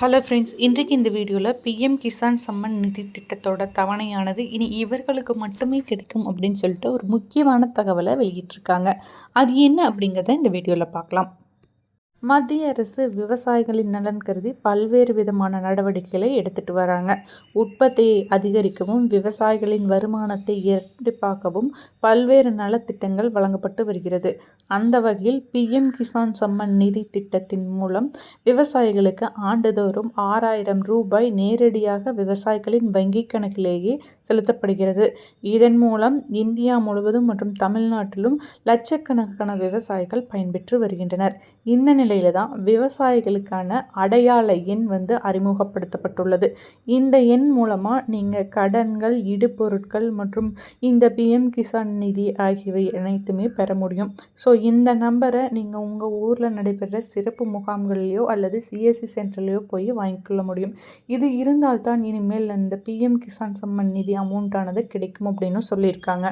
Hello friends இன்றைக்கு இந்த வீடியோவில் பிஎம் கிசான் சம்மன் நிதி திட்டத்தோட தவணையானது இனி இவர்களுக்கு மட்டுமே கிடைக்கும் அப்படின்னு சொல்லிட்டு ஒரு முக்கியமான தகவலை வெளியிட்டிருக்காங்க. அது என்ன அப்படிங்கிறத இந்த வீடியோவில் பார்க்கலாம். மத்திய அரசு விவசாயிகளின் நலன் கருதி பல்வேறு விதமான நடவடிக்கைகளை எடுத்துட்டு வராங்க. உற்பத்தியை அதிகரிக்கவும் விவசாயிகளின் வருமானத்தை இரட்டிப்பாக்கவும் பல்வேறு நலத்திட்டங்கள் வழங்கப்பட்டு வருகிறது. அந்த வகையில் பிஎம் கிசான் சம்மன் நிதி திட்டத்தின் மூலம் விவசாயிகளுக்கு ஆண்டுதோறும் ஆறாயிரம் ரூபாய் நேரடியாக விவசாயிகளின் வங்கிக் கணக்கிலேயே செலுத்தப்படுகிறது. இதன் மூலம் இந்தியா முழுவதும் மற்றும் தமிழ்நாட்டிலும் லட்சக்கணக்கான விவசாயிகள் பயன்பெற்று வருகின்றனர். இந்த நிலையில தான் விவசாயிகளுக்கான அடையாள எண் வந்து அறிமுகப்படுத்தப்பட்டுள்ளது. இந்த எண் மூலமாக நீங்கள் கடன்கள் இடுபொருட்கள் மற்றும் இந்த பிஎம் கிசான் நிதி ஆகியவை அனைத்துமே பெற முடியும். ஸோ இந்த நம்பரை நீங்கள் உங்கள் ஊரில் நடைபெற சிறப்பு முகாம்கள்லையோ அல்லது சிஎஸ்சி சென்டர்லையோ போய் வாங்கிக்கொள்ள முடியும். இது இருந்தால்தான் இனிமேல் இந்த பிஎம் கிசான் சம்மன் நிதி அமௌண்ட்டானது கிடைக்கும் அப்படின்னு சொல்லியிருக்காங்க.